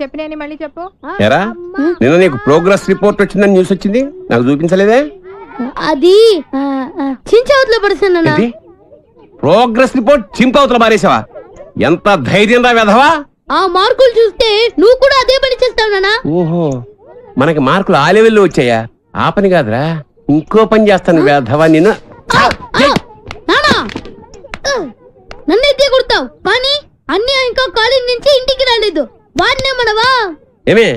చెప్పినని మళ్ళీ చెప్పు. ఎరా? నిన్న నీకు ప్రోగ్రెస్ రిపోర్ట్ వచ్చిందని న్యూస్ వచ్చింది? నాకు చూపించలేదే? అది చించవతలో పడుతున్నా ఏంటి? ప్రోగ్రెస్ రిపోర్ట్ చింపవతల మారేసావా ఎంత ధైర్యం రా వెధవా? ఆ మార్కులు చూస్తే నువ్వు కూడా అదే పని చేస్తావు నానా ఓహో మనకి మార్కులు ఆ లెవెల్లో వచ్చాయా? ఆ పని కాదురా. ఇంకో పని చేస్తాను వెధవా నేను నానా నన్ను. ఎత్తే కొడతావు కానీ అన్ని ఇంకా కాలేజ్ నుంచి ఇంటికి రాలేదు. వాడినే మనవా ఏమే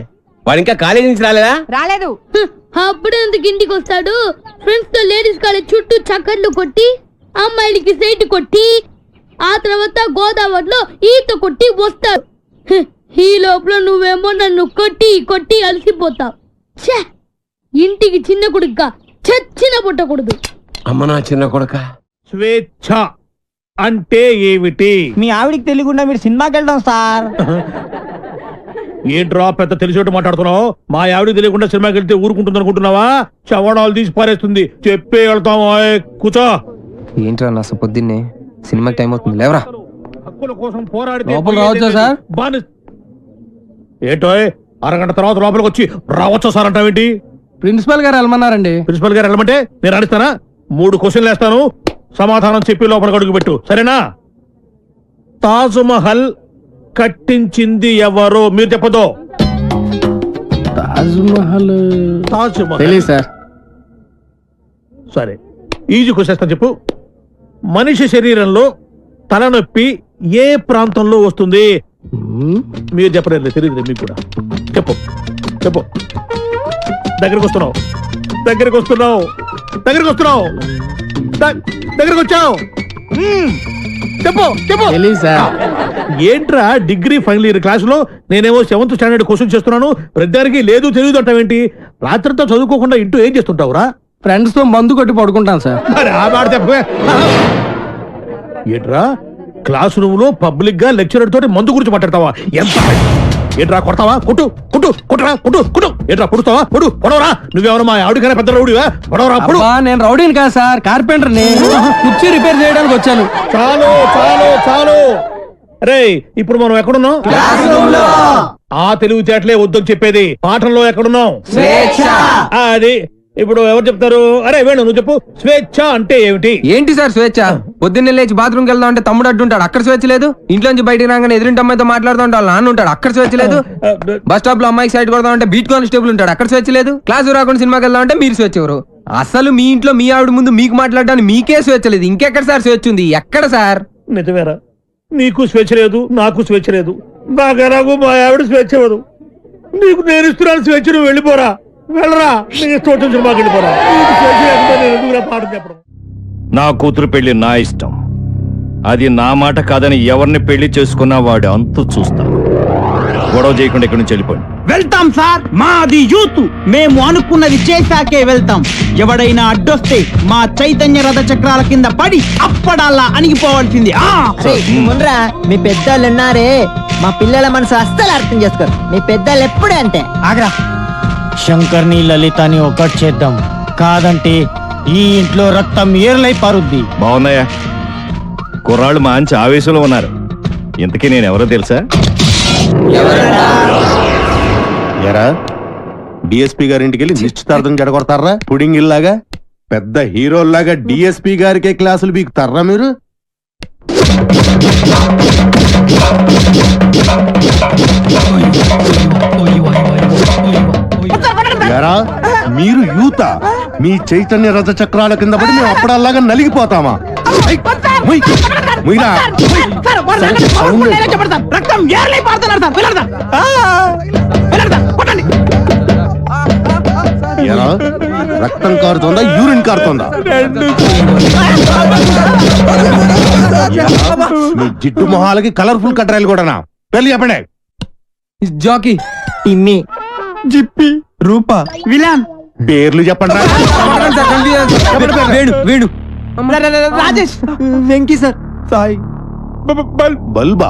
వాడు ఇంకా కాలేజీ నుంచి రాలేదా? రాలేదు. అప్పుడు ఎందుకు ఇంటికి వస్తాడు. ఫ్రెండ్స్తో లేడీస్ కాలేజ్ చుట్టూ చక్కర్లు కొట్టి అమ్మాయిలకి సైట్ కొట్టి ఆ తర్వాత గోదావరిలో ఈత కొట్టి వస్తాడు. ఈ లోపల నువ్వేమో నన్ను కొట్టి కొట్టి అలసిపోతావు ఛే ఇంటికి చిన్న కొడుగ్గా చచ్చిన పుట్టకూడదు. అమ్మ నా చిన్న కొడుక. స్వేచ్ఛ అంటే ఏమిటి? మీ ఆవిడికి తెలియకుండా మీరు సినిమాకి వెళ్దాం సార్. ఏంట్రా పెద్ద తెలిసేట్టు మాట్లాడుతున్నావు? మా ఆవిడ తెలియకుండా సినిమాకి వెళ్తే ఊరుకుంటుంది అనుకుంటున్నావా చవడాలు తీసి పారేస్తుంది. చెప్పే వెళ్తాం కూర్చో. ఏంట్రా నా పొద్దున్నే? సినిమాకి టైం అవుతుంది. లేవరా. హక్కుల కోసం పోరాడితే లోపల రావచ్చా సార్? బాని- ఏంటోయ్ అరగంట తర్వాత లోపలికి వచ్చి రావచ్చా సార్ అంటావేంటి? ప్రిన్సిపల్ గారు వెళ్ళమన్నారండి. ప్రిన్సిపల్ గారు వెళ్ళమంటే నేను అడుగుతానా మూడు క్వశ్చన్లు వేస్తాను. సమాధానం చెప్పి లోపలికి అడుగు పెట్టు సరేనా? తాజ్ మహల్ కట్టించింది ఎవరు? మీరు చెప్పదో తాజ్ మహల్ తాజ్ మహల్ తెలియదు సార్. సరే. ఈజీ క్వశ్చన్ చెప్పు. మనిషి శరీరంలో తలనొప్పి ఏ ప్రాంతంలో వస్తుంది? మీరు చెప్పలేదు తెలియదు మీకు కూడా. చెప్పు. చెప్పు. దగ్గరికి వస్తున్నావు. దగ్గరికి వస్తున్నావు. దగ్గరికి వస్తున్నావు. ద- దగ్గరికి వచ్చావు. మ్మ్. చెప్పు చెప్పు. సార్. ఏంట్రా డిగ్రీ ఫైనల్ ఇయర్ క్లాసులో నేనేమో సెవెంత్ స్టాండర్డ్ క్వశ్చన్ చేస్తున్నాను ప్రతిదానికి లేదు తెలియదు అంటావేంటి రాత్రంతా చదువుకోకుండా ఇంటూ ఏం చేస్తుంటావురా? ఫ్రెండ్స్తో మందు కొట్టి పడుకుంటాను సార్. మరి ఆ మాట ఏంట్రా? క్లాస్ రూమ్లో పబ్లిక్గా లెక్చరర్ తోటి మందు గురించి మాట్లాడతావా? ఎంత ఏంట్రా కొడతావా? కొట్టు కొట్టు కొట్టరా కొట్టు కొట్టు. ఏంట్రా కొడుతావా కొడు కొడవరా. నువ్వెవరు మా ఆవిడకైనా పెద్ద రౌడివా? కొడవరా పొడు అబ్బా నేను రౌడీని కాదు సార్ కార్పెంటర్ని. కుర్చీ రిపేర్ చేయడానికి వచ్చాను. చాలు చాలు చాలు. రే ఇప్పుడు మనం ఎక్కడున్నాం? ఆ తెలివితేటలే వద్దని చెప్పేది. పాఠంలో ఎక్కడున్నాం? అది. ఇప్పుడు ఎవరు చెప్తారు? అరే వేణు నువ్వు చెప్పు. స్వేచ్ఛ అంటే ఏమిటి? ఏంటి సార్ స్వేచ్ఛ? పొద్దున్నే లేచి బాత్రూమ్కి వెళ్దాం అంటే తమ్ముడు అడ్డుంటాడు అక్కడ స్వేచ్ఛ లేదు. ఇంట్లోంచి బయటికి రాగానే ఎదురింటి అమ్మాయితో మాట్లాడుతూ ఉంటాడు. నాన్న ఉంటాడు. అక్కడ స్వేచ్ఛ లేదు. బస్ స్టాప్లో అమ్మాయికి సైడ్ కొడదాం అంటే బీట్ కానిస్టేబుల్ ఉంటాడు. అక్కడ స్వేచ్ఛ లేదు. క్లాస్ రాకుండా సినిమాకి వెళ్దాం అంటే మీరు స్వేచ్ఛ ఎవరు? అసలు మీ ఇంట్లో మీ ఆవిడ ముందు మీకు మాట్లాడడానికి మీకే స్వేచ్ఛ లేదు. ఇంకెక్కడ సార్ స్వేచ్ఛ ఉంది? ఎక్కడ సార్? నిజమేరా. నీకు స్వేచ్ఛ లేదు నాకు స్వేచ్ఛ లేదు. నాకు ఎలాగో మా ఆవిడ స్వేచ్ఛ ఇవ్వదు. నీకు నేను ఇస్తున్నాను స్వేచ్ఛ నువ్వు వెళ్ళిపోరా. వెళ్ళరా. నీ ఇష్టం వచ్చిన వెళ్ళిపోరా. నీకు స్వేచ్ఛ నేను ఎందుకురా చెప్పడం? నా కూతురు పెళ్ళి నా ఇష్టం. అది నా మాట కాదని ఎవరిని పెళ్ళి చేసుకున్నా వాడు అంతు చూస్తాను. గొడవ చేయకుండా ఇక్కడి నుంచి వెళ్ళిపోండి వెళ్తాం సార్. మాది యూత్. మేము అనుకున్నది చేశాకే వెళ్తాం. ఎవడైనా అడ్డొస్తే మా చైతన్య రథ చక్రాల కింద పడి అప్పడాలా అణిగిపోవాల్సింది. ఆ! ముండ్రా మీ పెద్దోళ్ళు ఉన్నారే. మా పిల్లల మనసు అస్సలు అర్థం చేసుకోరు. మీ పెద్దోళ్ళు ఎప్పుడే అంతే. ఆగ్రా. శంకర్ని లలితని ఒకటి చేద్దాం. కాదంటే ఈ ఇంట్లో రక్తం ఏర్లై పారుద్ది. బాగున్నాయా? కుర్రాళ్ళు మంచి ఆవేశంలో ఉన్నారు. ఇంతకీ నేను ఎవరో తెలుసా? ఎరా? డిఎస్పి గారింటికి వెళ్ళి నిశ్చితార్థం జడగొడతారా? పుడింగ్ ఇల్లాగా పెద్ద హీరోల్లాగా డిఎస్పి గారికే క్లాసులు బీకుతారా మీరు? ఎరా మీరు యూత. మీ చైతన్య రథ చక్రాల కింద పడి మేము అప్పుడల్లాగా నలిగిపోతామా. రక్తం ఏర్లై సార్. కొట్టండి. రక్తం కారుతోందా? యూరిన్ కారుతోందా? మీ జిడ్డు మొహాలకి కలర్ఫుల్ కట్టరాయలు కూడానా పెళ్ళి చెప్పండి. Jackie Timmy Zippy Rupa villain. పేర్లు చెప్పండి. వేణు వేణు. రాజేష్. వెంకీ సార్. సాయి. బల్బా?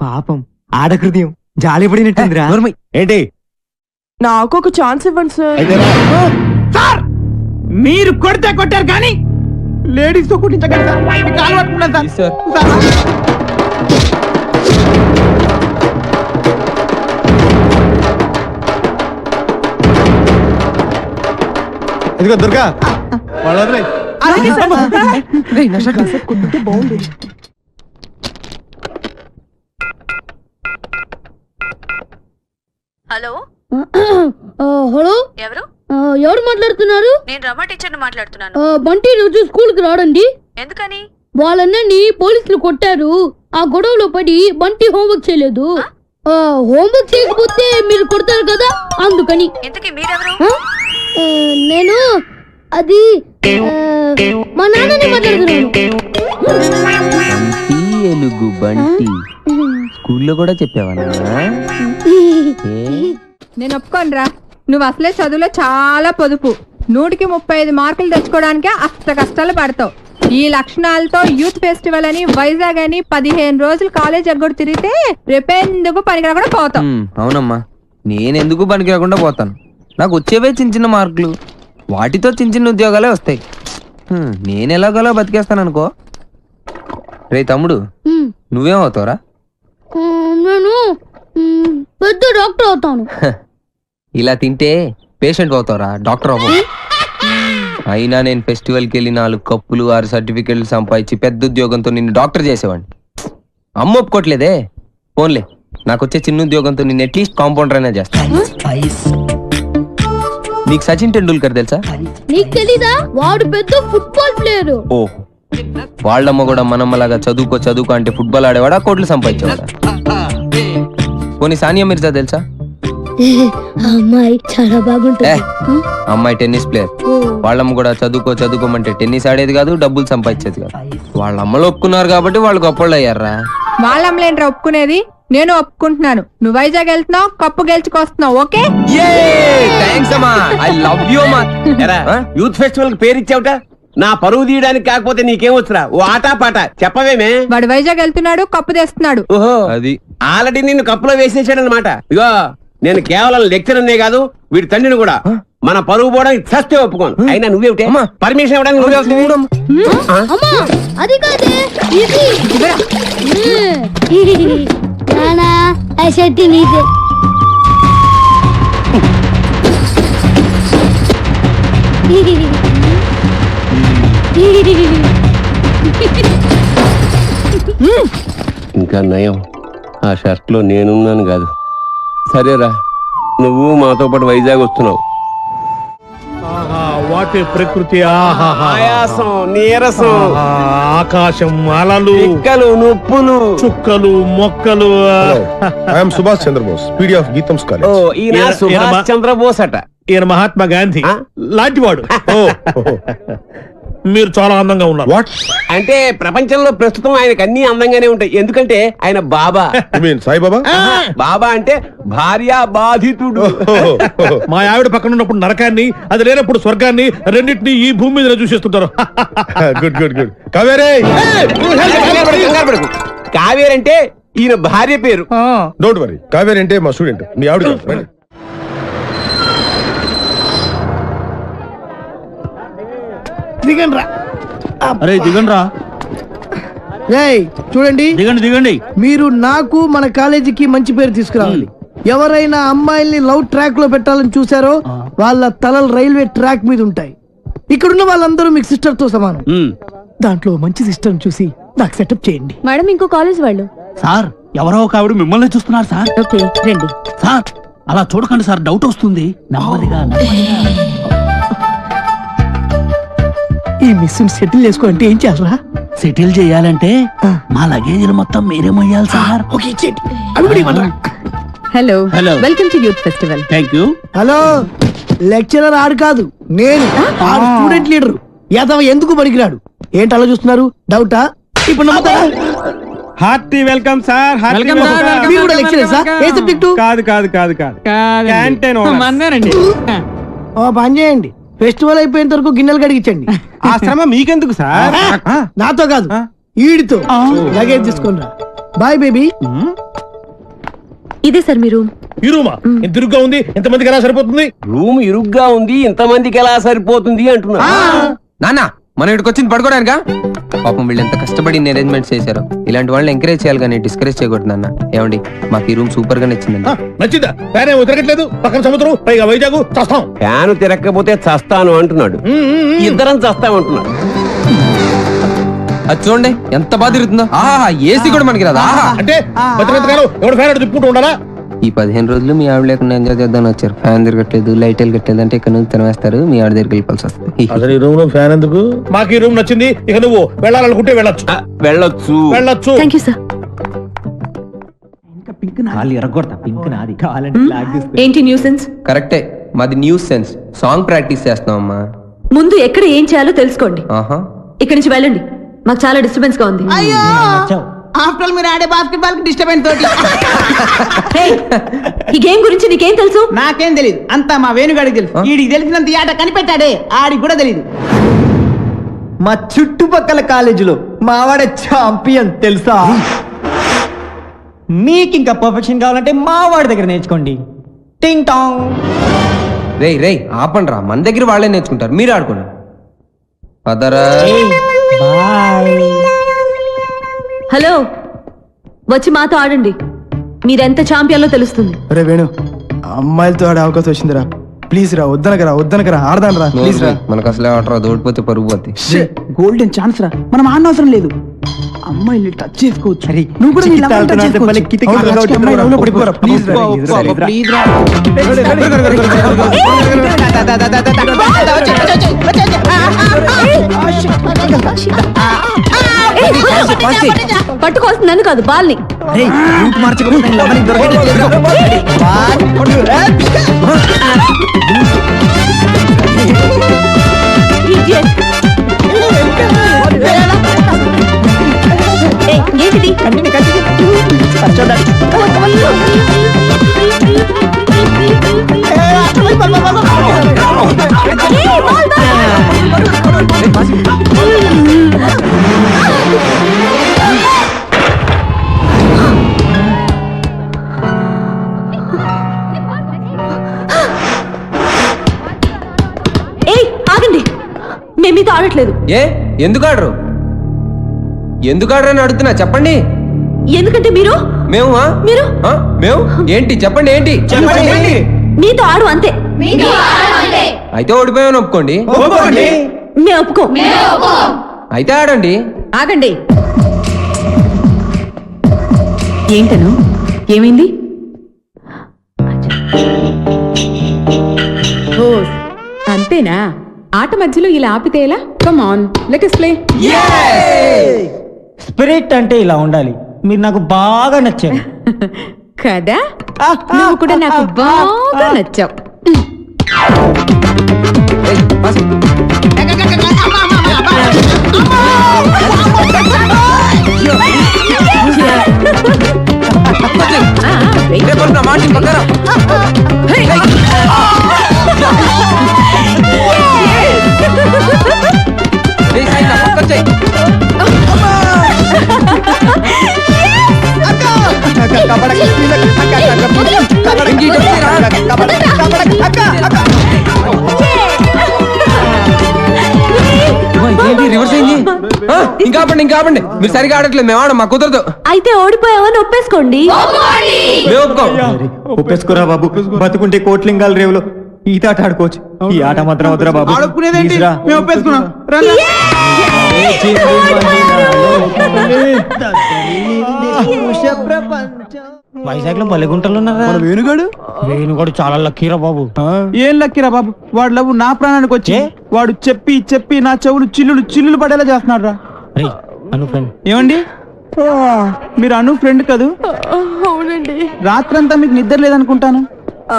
పాపం. ఆడహృదయం. జాలి పడినట్టుందిరా. ఏంటి? నాకు ఒక ఛాన్స్ ఇవ్వండి సార్. సార్! మీరు కొడితే కొట్టారు కానీ లేడీస్తో కుట్టించగలరు సార్. కాలు పట్టుకున్నాను సార్. ఇదిగో దుర్గా. వాళ్ళ. హలో? హలో? ఎవరు? ఎవరు మాట్లాడుతున్నారు? నేను రమ టీచర్ని మాట్లాడుతున్నాను. బంటి రోజు స్కూల్కి రాడండి. ఎందుకని? వాళ్ళన్నని పోలీసులు కొట్టారు. ఆ గొడవలో పడి బంటి హోంవర్క్ చేయలేదు. హోంవర్క్ చేయకపోతే మీరు కొడతారు కదా? అందుకని. ఇంతకీ మీరెవరు? నేను అది మా నాన్నని మాట్లాడుతున్నాను. బంటి ఎలుగు బంటి. స్కూల్లో కూడా చెప్పావా నేను ఒప్పుకోనరా. నువ్వు అసలే చదువులో చాలా పొదుపు. నూటికి ముప్పై ఐదు మార్కులు తెచ్చుకోవడానికే అష్ట కష్టాలు పడతావు. ఈ లక్షణాలతో యూత్ ఫెస్టివల్ అని వైజాగ్ అని పదిహేను రోజులు కాలేజ్ ఎగ్గొడు తిరిగితే రేపెందుకు పనికి కూడా పోతావు? అవునమ్మా. నేనెందుకు పనికి రాకుండా పోతాను? నాకు వచ్చేవే చిన్న చిన్న మార్కులు. వాటితో చిన్న చిన్న ఉద్యోగాలే వస్తాయి. హ్మ్, నేను ఎలాగోలా బతికేస్తాను అనుకో రే తమ్ముడు ఉమ్, నువ్వేం అవుతావురా? ఆ, నేను పెద్ద డాక్టర్ అవుతాను. ఇలా తింటే పేషెంట్ అవుతావురా డాక్టర్ అవ్వ. అయినా నేను ఫెస్టివల్కి వెళ్ళి నాలుగు కప్పులు ఆరు సర్టిఫికెట్లు సంపాదించి పెద్ద ఉద్యోగంతో నిన్ను డాక్టర్ చేసేవాడిని. అమ్మ ఒప్పుకోవట్లేదే ఫోన్లే నాకు వచ్చే చిన్న ఉద్యోగంతో నిన్ను అట్లీస్ట్ కాంపౌండర్ అయినా చేస్తాను నీకు సచిన్ టెండూల్కర్ తెలుసా? నీకు తెలీదా? వాడు పెద్ద ఫుట్బాల్ ప్లేయర్ ఓ. వాళ్ళమ్మ కూడా మనమ్మలాగా చదువుకో చదువుకో అంటే ఫుట్బాల్ ఆడేవాడా? కోట్లు సంపాదించేవాడా? పోనీ సానియా మిర్జా తెలుసా? అమ్మాయి చాలా బాగుంటుంది. అమ్మాయి టెన్నిస్ ప్లేయర్ వాళ్ళమ్మ కూడా చదువుకో చదువుకోమంటే టెన్నిస్ ఆడేది కాదు డబ్బులు సంపాదించేది కాదు. వాళ్ళ అమ్మలు ఒప్పుకున్నారు కాబట్టి వాళ్ళు గొప్పళ్ళు అయ్యారా? వాళ్ళమ్మలేంట్రా ఒప్పుకునేది? నేను ఒప్పుకుంటున్నాను. నువ్వు వైజాగ్ వెళ్తున్నావు కప్పు గెలుచుకొస్తున్నావు ఓకే? థ్యాంక్స్ అమ్మా. ఐ లవ్ యూ అమ్మా. ఎరా ఆ? యూత్ ఫెస్టివల్కి పేరు ఇచ్చావుట? నా పరువు తీయడానికి కాకపోతే నీకేం వచ్చురా? ఓ ఆటా పాట. చెప్పవేమే? వాడు వైజాగ్ వెళ్తున్నాడు కప్పు తెస్తున్నాడు. ఓహో. అది. ఆల్రెడీ నిన్ను కప్పులో వేసేసాడు అనమాట ఇగో నేను కేవలం లెక్చర్ అనే కాదు వీడి తండ్రిని కూడా. మన పరువు పోవడానికి చస్తే ఒప్పుకోను. అయినా నువ్వేమిటే? అమ్మా. పర్మిషన్ ఇవ్వడానికి నువ్వే వస్తావు. అమ్మా అది కాదే ఇది. నానా ఆ షర్ట్ నీదే ఇంకా నయం. ఆ షర్ట్లో నేనున్నాను కాదు. సరేరా నువ్వు మాతో పాటు వైజాగ్ వస్తున్నావు. వాటి ప్రకృతి. ఆయాసం నీరసం. ఆకాశం అలలు. పిక్కలు నొప్పులు. చుక్కలు మొక్కలు. I'm Subhash Chandrabose PD of GITAM's oh college ఈయన సుభాష్ చంద్రబోస్ అట. ఈయన మహాత్మా గాంధీ? లాంటివాడు. మీరు చాలా అందంగా ఉన్నారు. వాట్ అంటే ప్రపంచంలో ప్రస్తుతం ఆయనకు అన్ని అందంగానే ఉంటాయి. ఎందుకంటే ఆయన బాబా. మీన్ సాయిబాబా? బాబా అంటే భార్య బాధితుడు. మా ఆవిడ పక్కన ఉన్నప్పుడు నరకాన్ని అది లేనప్పుడు స్వర్గాన్ని రెండింటినీ ఈ భూమి మీద చూసేస్తుంటారు. గుడ్ గుడ్ గుడ్ కావేరే! కంగారు పడకు, కంగారు పడకు. కావేరి అంటే ఈయన భార్య పేరు. డోంట్ వరీ కావేరి అంటే మా స్టూడెంట్ మీ ఆవిడ దిగండి రా అరే దిగండి రా చూడండి. దిగండి దిగండి. మీరు నాకు మన కాలేజీకి మంచి పేరు తీసుకురావాలి. ఎవరైనా అమ్మాయిల్ని లవ్ ట్రాక్లో పెట్టాలని చూసారో వాళ్ళ తలలు రైల్వే ట్రాక్ మీద ఉంటాయి. ఇక్కడున్న వాళ్ళందరూ మీకు సిస్టర్తో సమానం దాంట్లో మంచి సిస్టర్ చూసి నాకు సెటప్ చేయండి. మేడం ఇంకో కాలేజ్ వాళ్ళు. సార్ ఎవరో ఒక ఆవిడ మిమ్మల్ని చూస్తున్నారు సార్. ఓకే రండి. సార్ అలా చూడకండి సార్ డౌట్ వస్తుంది. నెమ్మదిగా. ఈ మిస్ సెటిల్ చేసుకో అంటే ఏం చేయాలరా సెటిల్ చేయాలంటే మా లగేజీలు మొత్తం మీరే మొయ్యాలి sir. Hello Hello. Welcome to youth festival thank you hello lecturer ఆడు కాదు నేను. ఆడు స్టూడెంట్ లీడర్ యాదవ ఎందుకు పనికిరాడు? ఏంటి అలా చూస్తున్నారు? డౌటా ఇప్పుడు నమ్ముతారా? Hearty welcome sir Welcome, sir. Welcome. మీరు కూడా లెక్చరర్ సార్. ఏ సబ్జెక్టు కాదు కాదు కాదు కాదు. క్యాంటీన్ ఓ పని చేయండి. ఫెస్టివల్ అయిపోయేంత వరకు గిన్నెలు కడిగించండి. ఆ శ్రమ మీకెందుకు సార్? నాతో కాదు ఈడితో. లగేజ్ తీసుకొని రా. Bye baby. ఇదే సార్ మీరు ఈ రూమా? ఎంత ఇరుగ్గా ఉంది ఎంతమందికి ఎలా సరిపోతుంది? రూమ్ ఇరుగ్గా ఉంది ఇంతమందికి ఎలా సరిపోతుంది అంటున్నా. నాన్న మన ఇక్కడికి వచ్చింది పడుకోవడానికా పాపం వీళ్ళు ఎంత కష్టపడి అరేంజ్మెంట్స్ చేశారు. ఇలాంటి వాళ్ళని ఎంకరేజ్ చేయాలి కానీ డిస్కరేజ్ చేయకూడదు అన్న ఏమండి మాకు ఈ రూమ్ సూపర్గా నచ్చిందండి నచ్చిందా? ఫ్యాన్ ఏమో తిరగట్లేదు పక్కన సముద్రం పైగా వైజాగ్ చస్తాం. ఫ్యాన్ తిరగకపోతే చస్తాను అంటున్నాడు. ఇద్దరం చస్తామంటున్నాడు అది చూడండి ఎంత బాగా తిరుగుతుందో. ఆహా ఏసీ కూడా మనకి రాదు? ఆహా. అంటే ఎవడు ఫ్యాన్ తిప్పుకుంటూ ఉండాలా? ఈ పదిహేను రోజులు మీ ఆవిడ లేకుండా ఎంజాయ్ చేద్దాం వచ్చారు. ఫ్యాన్ తిరగట్లేదు లైట్ వెళ్ళగట్లేదు అంటే ఇక్కడ నుంచి తినవేస్తారు మీ ఆవిడ దగ్గరికి వెళ్ళిపోవాల్సి వస్తుంది. అసలు ఈ రూమ్లో ఫ్యాన్ ఎందుకు? మాకు ఈ రూమ్ నచ్చింది. ఇక నువ్వు వెళ్ళాలనుకుంటే వెళ్ళొచ్చు. వెళ్ళొచ్చు. వెళ్ళొచ్చు. థ్యాంక్ యూ సార్ ఏంటి న్యూసెన్స్ కరెక్టే. మాది న్యూస్ సెన్స్. సాంగ్ ప్రాక్టీస్ చేస్తున్నాం అమ్మా ముందు ఎక్కడ ఏం చేయాలో తెలుసుకోండి. ఆహా. ఇక్కడి నుంచి వెళ్ళండి. మాకు చాలా డిస్టర్బెన్స్గా ఉంది ఆఫ్టర్ మీరు ఆడే బాస్కెట్బాల్కి డిస్టర్బెన్స్ తోటి ఈ గేమ్ గురించి నీకేం తెలుసు? నాకేం తెలియదు అంతా మా వేణుగాడికి తెలుసు. వీడికి తెలిసినంత ఈ ఆట కనిపెట్టాడే. ఆడికి కూడా తెలియదు మా చుట్టుపక్కల కాలేజీలో మావాడ ఛాంపియన్ తెలుసా? మీకు ఇంకా పర్ఫెక్షన్ కావాలంటే మావాడి దగ్గర నేర్చుకోండి. టింగ్ టాంగ్ రేయ్ రేయ్ ఆపండి రా మన దగ్గర వాళ్ళే నేర్చుకుంటారు. మీరు ఆడుకోండి. పదరా. హలో వచ్చి మాతో ఆడండి. మీరెంత ఛాంపియన్లో తెలుస్తుంది? అరే వేణు అమ్మాయిలతో ఆడే అవకాశం వచ్చిందిరా. ప్లీజ్ రా వద్దనకరా వద్దనకరా ఆడదాం రా ప్లీజ్ రా. మనకు అసలే ఆట రాదు ఓడిపోతే పరుగు పోద్ది. గోల్డెన్ ఛాన్స్ రా. మనం ఆడనవసరం లేదు. అమ్మాయిని టచ్ చేసుకోవచ్చు నువ్వు కూడా నీ టచ్ చేసుకోవచ్చు. అమ్మాయి రా, లవ్లో పడిపోరా, please రా, please రా. పట్టుకోవాల్సింది నన్ను కాదు బాల్ని రేయ్, ఏంటిది ఏయ్, బాల్, బాల్. ఏయ్ ఆగండి. మేము మీతో ఆడట్లేదు. ఏ ఎందుకు ఆడరు? ఎందుకు ఆడరని అడుగుతున్నా చెప్పండి. ఎందుకంటే మీరు? మేము ఆ? మీరు? ఆ? మేము? ఏంటి? చెప్పండి ఏంటి? మీతో ఆడు అంతే. అయితే ఓడిపోయామని ఒప్పుకోండి. మేము ఒప్పుకో. అయితే ఆడండి. ఆగండి. ఏంటను? ఏమైంది? అంతేనా? ఆట మధ్యలో ఇలా ఆపితే ఎలా? Come on let play spirit అంటే ఇలా ఉండాలి మీరు నాకు బాగా నచ్చారు కదా నువ్వు కూడా నాకు బాగా నచ్చావు ఏయ్, పాస్. రేపు పక్కన. ఇంకా ఆపండి ఇంకా ఆపండి మీరు సరిగా ఆడట్లేదు మేము ఆడం మా కుదరదు. అయితే ఓడిపోయావని ఒప్పేసుకోండి. మేము ఒప్పుకోం. ఒప్పేసుకోరా బాబు. బతుకుంటే కోట్లింగాల రేవులో. ఈత ఆట ఆడుకోవచ్చు. ఈ ఆట మాత్రం వద్దురా బాబు. ఆడుకునేదేంటి? Please రా. మేము ఒప్పేసుకున్నాం. రండి. వైజాగ్లో బలిగుంటలు ఉన్నారా? మన వేణుగాడు? వేణుగాడు చాలా లక్కీరా బాబు. ఏం లక్కిరా బాబు? వాడు లవ్ నా ప్రాణానికి వచ్చి వాడు చెప్పి చెప్పి నా చెవులు చిల్లులు చిల్లులు పడేలా చేస్తున్నాడు రే అను ఫ్రెండ్ ఏమండి? మీరు అను ఫ్రెండ్ కదూ? అవునండి. రాత్రంతా మీకు నిద్ర లేదనుకుంటాను.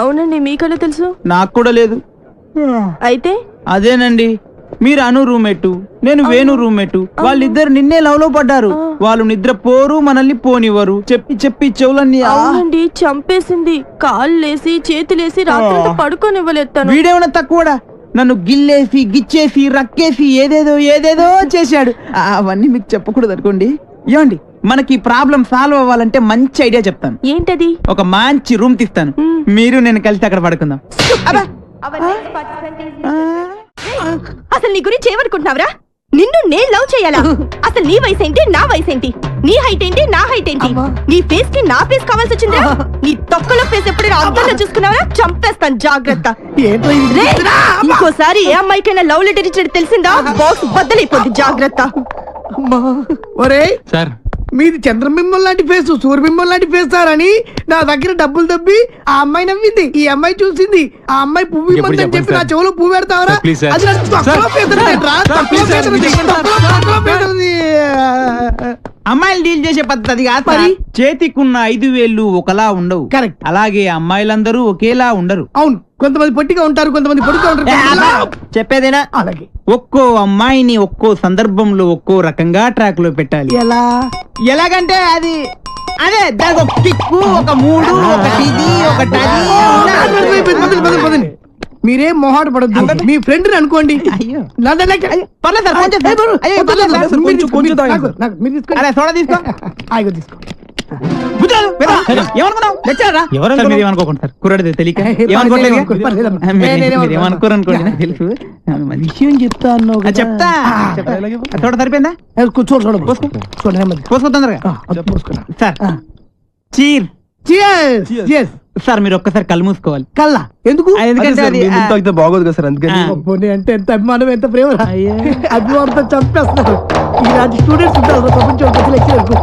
అవునండి మీకన్నా తెలుసు? నాకు కూడా లేదు. అయితే? అదేనండి మీరు అను రూమ్మేట్ నేను వేణు రూమ్మేట్ వాళ్ళిద్దరు నిన్నే లవ్లో పడ్డారు వాళ్ళు నిద్ర పోరు మనల్ని పోనివ్వరు. చెప్పి చెప్పి చెవులన్నీ. అవునండి చంపేసింది. కాళ్ళు లేసి చేతులేసి రాత్రంతా పడుకోనివ్వలేదు వీడేమన్నా తక్కువడా? నన్ను గిల్లేసి గిచ్చేసి రక్కేసి ఏదేదో ఏదేదో చేశాడు. అవన్నీ మీకు చెప్పకూడదు అనుకోండి. ఏమండి మనకి ప్రాబ్లం సాల్వ్ అవ్వాలంటే మంచి ఐడియా చెప్తాను. ఏంటది? ఒక మంచి రూమ్ తీస్తాను. మీరు నేను కలిసి అక్కడ పడుకుందాం. అసలు నీ గురించి ఏమనుకుంటున్నావురా? నిన్ను నేను లవ్ చేయాలా? అసలు నీ వయసు ఏంటి నా వయసు ఏంటి? నీ హైట్ ఏంటి నా హైట్ ఏంటి? నీ ఫేస్కి నా ఫేస్ కావాల్సి వచ్చిందా? నీ తొక్కలో ఫేస్ ఎప్పుడైనా అద్దంలో చూసుకున్నావా? చంపేస్తాను జాగ్రత్త? ఇంకోసారి ఏ అమ్మాయికైనా లవ్ లెటర్ ఇచ్చాడు తెలిసిందా? బాక్స్ బద్దలైపోద్ది జాగ్రత్త. అమ్మా. ఒరేయ్. సార్ మీది చంద్రబింబం లాంటి ఫేస్ సూర్యబింబం లాంటి ఫేస్ సార్ అని నా దగ్గర డబ్బులు తప్పి ఆ అమ్మాయి నవ్వింది. ఈ అమ్మాయి చూసింది. ఆ అమ్మాయి పువ్వు ఇవ్వమని చెప్పి నా చెవులో పువ్వు పెడతావరా. అది అమ్మాయిలు డీల్ చేసే పద్ధతి కాదు మరి? చేతికున్న ఐదు వేళ్ళు ఒకలా ఉండవు కరెక్ట్ అలాగే అమ్మాయిలందరూ ఒకేలా ఉండరు అవును కొంతమంది పొట్టిగా ఉంటారు కొంతమంది పొడుగా ఉంటారు చెప్పేదేనా అలాగే ఒక్కో అమ్మాయిని ఒక్కో సందర్భంలో ఒక్కో రకంగా ట్రాక్లో పెట్టాలి ఎలా ఎలాగంటే అది అదే దానికి ఒక కిక్కు ఒక మూడు ఒక ఇది ఒకటి మీరేం మొహాట పడద్దు. మీ ఫ్రెండ్ అనుకోండి. అయ్యో. నా దగ్గర- పర్లేదు సార్, కొంచెం ఏ, బరు, అయ్యో, వద్దు, పర్లేదు వద్దు, సార్, మీరు కొంచెం, తీసుకో, కొంచెం మీరు- తాగండి. నాకు- నాకు- మీరు తీసుకోండి. అరే సోడా తీసుకో. ఆగో తీసుకో. బుజ్జాలు, వెళ్ళు. ఏమనుకున్నావు? లెక్చరరా? సార్, మీరు ఏమనుకోకండి సార్ కుర్రాడిది తెలియక? ఏమనుకోవట్లేదు? పర్లేదమ్మా. మీరు- ఏ, నేనేం మీరు ఏమనుకోరు అనుకోండి నాకు తెలుసు. విషయం చెప్తా అన్నావు ఆ, చెప్తా. చెప్తా. ఆ, చూడ సరిపోయిందా? కూర్చో చూడ పోసుకో. చూడ నెమ్మది. పోసుకో తొందరగా. ఆ, అది పోసుకున్నా. Sir. Cheer Cheers. Yes. Sir మీరు ఒక్కసారి కళ్ళు మూసుకోవాలి. కల్లా ఎందుకు? ఎందుకంటే అది ఆ, తాగితే బాగోదు కదా సార్ అందుకని. ఆ. అబ్బోని అంటే ఎంత అభిమానం ఎంత ప్రేమ అభిమానంతో చంపేస్తున్నారు. ఇలాంటి స్టూడెంట్స్ ఉంటారు రా ప్రపంచం ప్రతి లెక్చరర్కు.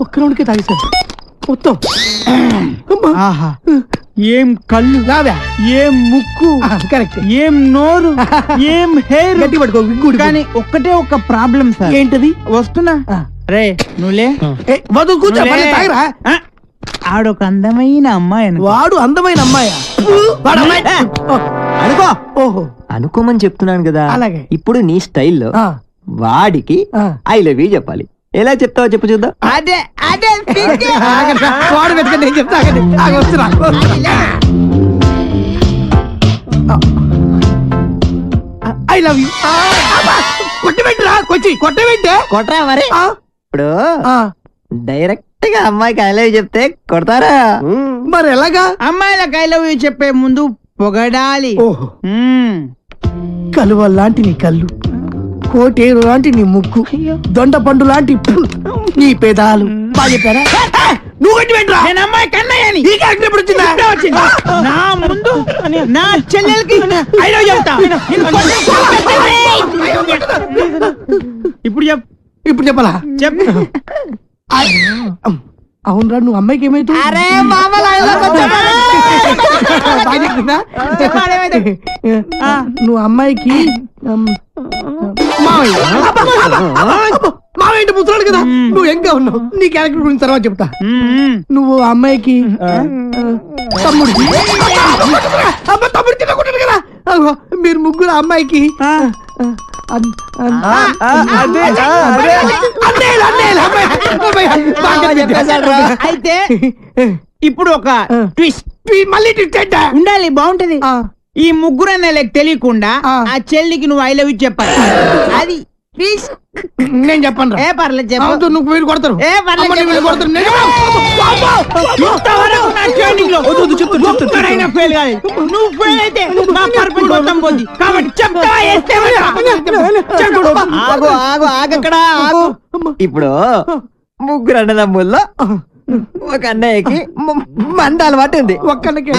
ఒక్క రౌండ్కే తాగేశారు మొత్తం. అమ్మా. ఆహా. ఏం కళ్ళు రావా ఏం ముక్కు కరెక్ట్ ఏం నోరు ఏం హెయిర్. గట్టి పట్టుకో విగ్గుడు కానీ ఒక్కటే ఒక ప్రాబ్లం సార్. ఏంటది? వస్తున్నా. ఆ. రే నువ్వులే. ఏ, వద్దు కూర్చో నువ్వులే. పర్లేదు, తాగరా. ఆ, ఆడొక అందమైన అమ్మాయి అనుకో. వాడు అందమైన అమ్మాయా? వాడు అమ్మాయి. ఓ, అనుకో. ఓహో. అనుకోమని చెప్తున్నాను కదా. అలాగే. ఇప్పుడు నీ స్టైల్లో ఆ, వాడికి ఆ. ఐ లవ్ యూ చెప్పాలి. ఎలా చెప్తావో చెప్పు చూద్దాం. అదే అదే fit. ఆగండి రా. వాడు వెతకండి నేను చెప్తా? ఆగండి ఆగ వస్తున్నా ఐ లవ్ యూ. కొట్టబెట్టురా కొచ్చి కొట్టబెట్టే. కొట్రా మరి. ఆ, ఇప్పుడు డైరెక్ట్గా అమ్మాయికి ఐ లవ్ యూ చెప్తే కొడతారా? మరి ఎలాగా? అమ్మాయిలకు ఐ లవ్ చెప్పే ముందు పొగడాలి. కలువ లాంటి నీ కళ్ళు కోటేరు లాంటి నీ ముక్కు దొండ పండు లాంటి నీ పెదాలు. బాగా చెప్పారా? నువ్వు కొట్టి పెట్టరా నేను అమ్మాయి కన్నయ్యని. ఈ క్యారెక్టర్ ఎప్పుడు వచ్చిందా? ఇప్పుడే వచ్చింది. నా ముందు నా చెల్లెలకి ఐ లవ్ చెప్తా ఇప్పుడు చెప్ ఇప్పుడు చెప్పాలా? చెప్పు. అవునరా నువ్వు అమ్మాయికి ఏమైతే అరే మామలా నువ్వు అమ్మాయికి అంటే ముసలాడు కదా. నువ్వు ఎంగా ఉన్నావు. నీ క్యారెక్టర్ గురించి తర్వాత చెప్తా. నువ్వు అమ్మాయికి తమ్ముడికి అబ్బా, తమ్ముడు తినకుంటాడు కదా. మీరు ముగ్గురు అమ్మాయికి అన్- అన్-. అయితే ఇప్పుడు ఒక. ట్విస్ట్ మళ్ళీ ట్విస్ట్? ఉండాలి బాగుంటది ఈ ముగ్గురు అన్నయ్యలకు తెలియకుండా ఆ. ఆ చెల్లికి నువ్వు ఐ లవ్ యూ చెప్పాలి అది నేను చెప్పను రా. ఏ పర్లేదు చెప్పు. నువ్వు వీళ్ళు కొడతారు. ఏ పర్లేదు. వీళ్ళు కొడతారు. నేను చెప్పను. ఇంతవరకు నా training లో ఒక్కడైనా fail కాలేదు. నువ్వు ఫెయిల్ అయితే నా పరుపు మొత్తం పోద్ది. కాబట్టి చెప్తా వేస్తే చెప్పుడు ఆగు ఆగు ఆగక్కడ ఆగు. ఇప్పుడు ముగ్గురు అన్నదమ్ముల్లో ఒక అన్నయ్యకి మంద అలవాటు ఉంది. ఒక్కళ్ళకే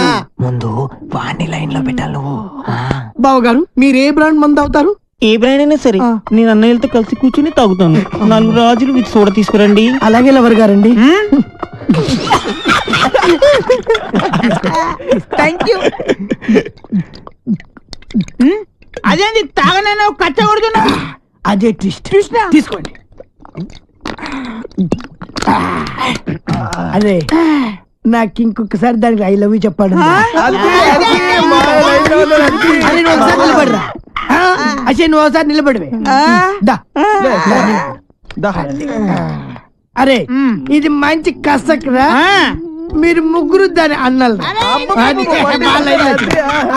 ముందు వాణ్ణి లైన్లో పెట్టాలి నువ్వు. బావ గారు మీరు ఏ బ్రాండ్ మంది అవుతారు? ఏ బ్రాండ్ అయినా సరే నేను అన్నయ్యలతో కలిసి కూర్చుని తాగుతాను. నాలుగు రాజులు వీటి సోడ తీసుకురండి. అలాగే లవర్ గారండి. థ్యాంక్ యూ అదేంటి తాగనైనా కచ్చ కొడుతున్నా అదే ట్విస్ట్. తీసుకోండి. అదే నాకు ఇంకొకసారి దానికి ఐ లవ్ యూ చెప్పాడు అసే నువ్వు ఒకసారి నిలబడివే. దా. అరే ఇది మంచి కసక్రా. మీరు ముగ్గురు దాని అన్నలు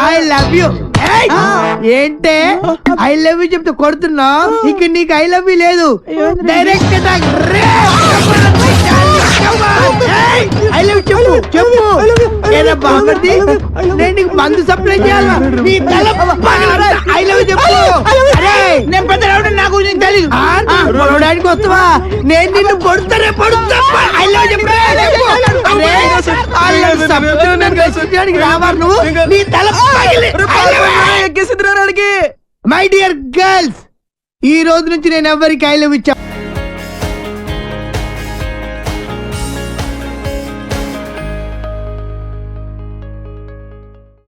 ఐ లవ్ యూ ఏంటే? ఐ లవ్ యూ చెప్తే కొడుతున్నావు. ఇక నీకు ఐ లవ్ యూ లేదు. డైరెక్ట్ చెప్పు బామ్మర్ది నేను నీకు మందు సప్లై చేయాలా నీ తల ఐ లవ్ చెప్పు అరే నేను పెద్ద నాకు పొడవడానికి వస్తావా నేను నిన్ను పొడుతానే పొడుతా ఐ లవ్ చెప్పు రావాలి నువ్వు నీ తల పగిలి మై డియర్ గర్ల్స్ ఈ రోజు నుంచి నేను ఎవరికి ఐ లవ్ ఇచ్చా